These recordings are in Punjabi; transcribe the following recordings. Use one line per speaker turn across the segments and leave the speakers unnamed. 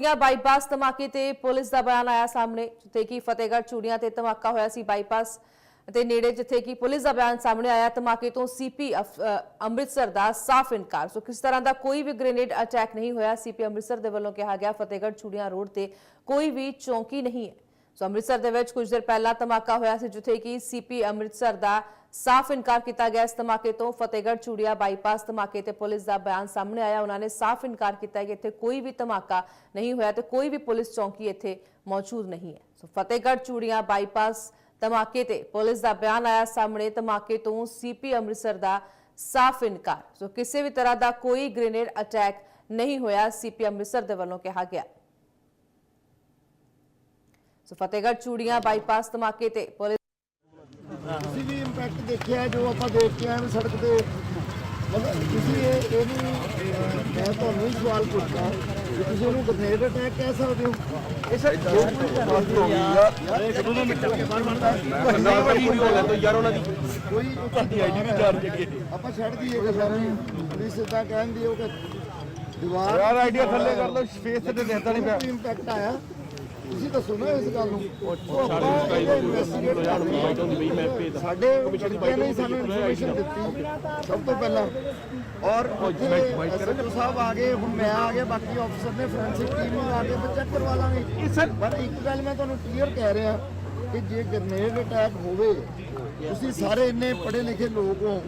ਚੂੜੀਆਂ ਬਾਈਪਾਸ ਧਮਾਕੇ ਤੇ ਪੁਲਿਸ ਦਾ ਬਿਆਨ ਆਇਆ ਸਾਹਮਣੇ, ਜਿੱਥੇ ਕਿ ਫਤਿਹਗੜ੍ਹ ਚੂੜੀਆਂ ਤੇ ਧਮਾਕਾ ਹੋਇਆ ਸੀ ਬਾਈਪਾਸ ਤੇ ਨੇੜੇ, ਜਿੱਥੇ ਕਿ ਪੁਲਿਸ ਦਾ ਬਿਆਨ ਸਾਹਮਣੇ ਆਇਆ। ਧਮਾਕੇ ਤੋਂ ਸੀਪੀ ਅੰਮ੍ਰਿਤਸਰ ਦਾ ਸਾਫ਼ ਇਨਕਾਰ। ਸੋ ਕਿਸ ਤਰ੍ਹਾਂ ਦਾ ਕੋਈ ਵੀ ਗ੍ਰੇਨੇਡ ਅਟੈਕ ਨਹੀਂ ਹੋਇਆ, ਸੀਪੀ ਅੰਮ੍ਰਿਤਸਰ ਦੇ ਵੱਲੋਂ ਕਿਹਾ ਗਿਆ, ਫਤਿਹਗੜ੍ਹ ਚੂੜੀਆਂ ਰੋਡ ਤੇ ਕੋਈ ਵੀ ਚੌਂਕੀ ਨਹੀਂ ਹੈ। ਸੋ ਅੰਮ੍ਰਿਤਸਰ ਦੇ ਵਿੱਚ ਕੁਝ ਦਿਨ ਪਹਿਲਾਂ ਧਮਾਕਾ ਹੋਇਆ ਸੀ, ਜਿੱਥੇ ਕਿ ਸੀਪੀ ਅੰਮ੍ਰਿਤਸਰ ਦਾ ਸਾਫ਼ ਇਨਕਾਰ ਕੀਤਾ ਗਿਆ। ਇਸ ਧਮਾਕੇ ਤੋਂ ਫਤਿਹਗੜ੍ਹ ਚੂੜੀਆ ਬਾਈਪਾਸ ਧਮਾਕੇ ਤੇ ਪੁਲਿਸ ਦਾ ਬਿਆਨ ਸਾਹਮਣੇ ਆਇਆ। ਉਹਨਾਂ ਨੇ ਸਾਫ਼ ਇਨਕਾਰ ਕੀਤਾ ਕਿ ਇੱਥੇ ਕੋਈ ਵੀ ਧਮਾਕਾ ਨਹੀਂ ਹੋਇਆ ਤੇ ਕੋਈ ਵੀ ਪੁਲਿਸ ਚੌਂਕੀ ਇੱਥੇ ਮੌਜੂਦ ਨਹੀਂ ਹੈ। ਸੋ ਫਤਿਹਗੜ੍ਹ ਚੂੜੀਆ ਬਾਈਪਾਸ ਧਮਾਕੇ ਤੇ ਪੁਲਿਸ ਦਾ ਬਿਆਨ ਆਇਆ ਸਾਹਮਣੇ। ਧਮਾਕੇ ਤੋਂ ਸੀਪੀ ਅੰਮ੍ਰਿਤਸਰ ਦਾ ਸਾਫ਼ ਇਨਕਾਰ। ਸੋ ਕਿਸੇ ਵੀ ਤਰ੍ਹਾਂ ਦਾ ਕੋਈ ਗ੍ਰੇਨੇਡ ਅਟੈਕ ਨਹੀਂ ਹੋਇਆ ਸੀਪੀ ਅੰਮ੍ਰਿਤਸਰ ਦੇ ਵੱਲੋਂ ਕਿਹਾ ਗਿਆ। ਸੋ ਫਤਿਹਗੜ੍ਹ ਚੂੜੀਆਂ ਬਾਈਪਾਸ ਧਮਾਕੇ ਤੇ ਪੁਲਿਸ
ਤੁਸੀਂ ਵੀ ਇੰਪੈਕਟ ਦੇਖਿਆ ਜੋ ਆਪਾਂ ਦੇਖ ਕੇ ਆਏ ਹਾਂ ਸੜਕ ਤੇ ਮਤਲਬ ਤੁਸੀਂ ਇਹ ਇਹ ਵੀ ਮੈਂ ਤੁਹਾਨੂੰ ਹੀ ਸਵਾਲ ਪੁੱਛਦਾ ਕਿ ਤੁਸੀਂ ਉਹਨੂੰ ਗ੍ਰਨੇਡ ਅਟੈਕ ਕਹਿ ਸਕਦੇ ਹੋ? ਇਹ ਸਰ ਜੋ ਕੋਈ ਕੋਈ ਤੁਹਾਡੀ ਆਈਡੀ ਵੀ ਚਾਰਜ ਆਪਾਂ ਛੱਡ ਦਈਏ ਗੱਲਾਂ ਨੂੰ ਪੁਲਿਸ ਇਦਾਂ ਕਹਿੰਦੀ ਉਹ ਕਿ ਦੀਵਾਰ
ਯਾਰ ਆਈਡੀਆ ਥੱਲੇ ਕਰ ਲਓ ਸਪੇਸ ਤੇ ਦੇਖਦਾ ਨਹੀਂ ਪਿਆ।
ਕੋਈ ਇੰਪੈਕਟ ਆਇਆ? ਤੁਸੀਂ ਦੱਸੋ ਨਾ ਇਸ ਗੱਲ ਨੂੰ। ਉਹ ਆਪਾਂ ਇਨਵੈਸਟੀਗੇਟ ਕਰਦੇ ਹਾਂ ਸਾਡੇ ਕਮਿਸ਼ਨ ਨੇ ਸਾਨੂੰ ਇਨਫੋਰਮੇਸ਼ਨ ਦਿੱਤੀ ਸਭ ਤੋਂ ਪਹਿਲਾਂ। ਔਰ ਉੱਥੇ ਐਸਐਚਓ ਸਾਹਿਬ ਆ ਗਏ ਹੁਣ ਮੈਂ ਆ ਗਿਆ ਬਾਕੀ ਆਫੀਸਰ ਨੇ ਫੋਰੈਂਸਿਕ ਟੀਮ ਨੂੰ ਆ ਕੇ ਚੈੱਕ ਕਰਵਾ ਲਾਂਗੇ ਪਰ ਇੱਕ ਗੱਲ ਮੈਂ ਤੁਹਾਨੂੰ ਕਲੀਅਰ ਕਹਿ ਰਿਹਾ ਕਿ ਜੇ ਗ੍ਰਨੇਡ ਅਟੈਕ ਹੋਵੇ ਤੁਸੀਂ ਸਾਰੇ ਇੰਨੇ ਪੜ੍ਹੇ ਲਿਖੇ ਲੋਕ ਹੋ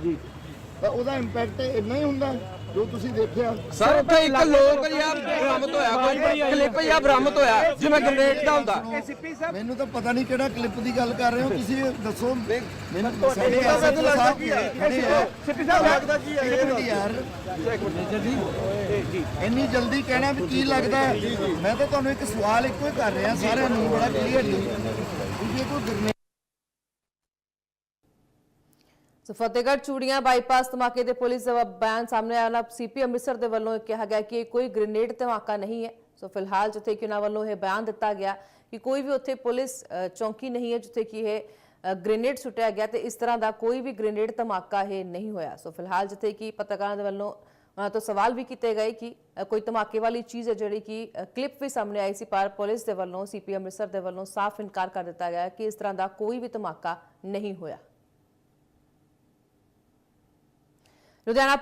ਤਾਂ ਉਹਦਾ ਇੰਪੈਕਟ ਇੰਨਾ ਹੀ ਹੁੰਦਾ ਜੋ ਤੁਸੀਂ ਦੇਖਿਆ।
ਸਰ ਉੱਥੇ ਇੱਕ ਲੋਕ ਜਿਹਾ ਬਰਾਮਦ ਹੋਇਆ ਕੋਈ ਕਲਿੱਪ ਜਿਹਾ ਬਰਾਮਦ ਹੋਇਆ ਜਿਵੇਂ ਗ੍ਰੇਨੇਡ ਦਾ ਹੁੰਦਾ।
ਮੈਨੂੰ ਤਾਂ ਪਤਾ ਨਹੀਂ ਕਿਹੜਾ ਕਲਿੱਪ ਦੀ ਗੱਲ ਕਰ ਰਹੇ ਹੋ ਤੁਸੀਂ ਦੱਸੋ। ਮੈਨੂੰ ਸਾਡੇ ਐਸਐਚਓ ਸਾਹਿਬ ਖੜੇ ਆ ਸਿੱਪੀ ਸਾਹਿਬ ਲੱਗਦਾ ਕੀ ਹੈ ਯਾਰ। ਇੰਨੀ ਜਲਦੀ ਕਹਿਣਾ ਵੀ ਕੀ ਲੱਗਦਾ ਹੈ? ਮੈਂ ਤਾਂ ਤੁਹਾਨੂੰ ਇੱਕ ਸਵਾਲ ਇੱਕੋ ਹੀ ਕਰ ਰਿਹਾ ਸਾਰਿਆਂ ਨੂੰ ਬੜਾ ਕਲੀਅਰਲੀ ਜੇ। ਕੋਈ ਗ੍ਰਨੇ
ਸੋ ਫਤਿਹਗੜ੍ਹ ਚੂੜੀਆਂ ਬਾਈਪਾਸ ਧਮਾਕੇ ਦੇ ਪੁਲਿਸ ਦਾ ਬਿਆਨ ਸਾਹਮਣੇ ਆਇਆ। ਨਾ ਸੀਪੀ ਅੰਮ੍ਰਿਤਸਰ ਦੇ ਵੱਲੋਂ ਕਿਹਾ ਗਿਆ ਕਿ ਇਹ ਕੋਈ ਗ੍ਰੇਨੇਡ ਧਮਾਕਾ ਨਹੀਂ ਹੈ। ਸੋ ਫਿਲਹਾਲ ਜਿੱਥੇ ਕਿ ਉਹਨਾਂ ਵੱਲੋਂ ਇਹ ਬਿਆਨ ਦਿੱਤਾ ਗਿਆ ਕਿ ਕੋਈ ਵੀ ਉੱਥੇ ਪੁਲਿਸ ਚੌਂਕੀ ਨਹੀਂ ਹੈ ਜਿੱਥੇ ਕਿ ਇਹ ਗ੍ਰੇਨੇਡ ਸੁੱਟਿਆ ਗਿਆ ਤੇ ਇਸ ਤਰ੍ਹਾਂ ਦਾ ਕੋਈ ਵੀ ਗ੍ਰੇਨੇਡ ਧਮਾਕਾ ਇਹ ਨਹੀਂ ਹੋਇਆ। ਸੋ ਫਿਲਹਾਲ ਜਿੱਥੇ ਕਿ ਪੱਤਰਕਾਰਾਂ ਦੇ ਵੱਲੋਂ ਉਹਨਾਂ ਤੋਂ ਸਵਾਲ ਵੀ ਕੀਤੇ ਗਏ ਕਿ ਕੋਈ ਧਮਾਕੇ ਵਾਲੀ ਚੀਜ਼ ਹੈ ਜਿਹੜੀ ਕਿ ਕਲਿੱਪ ਵੀ ਸਾਹਮਣੇ ਆਈ ਸੀ ਪਰ ਪੁਲਿਸ ਦੇ ਵੱਲੋਂ, ਸੀਪੀ ਅੰਮ੍ਰਿਤਸਰ ਦੇ ਵੱਲੋਂ ਸਾਫ਼ ਇਨਕਾਰ ਕਰ ਦਿੱਤਾ ਗਿਆ ਕਿ ਇਸ ਤਰ੍ਹਾਂ ਦਾ ਕੋਈ ਵੀ ਧਮਾਕਾ ਨਹੀਂ ਹੋਇਆ। Juliana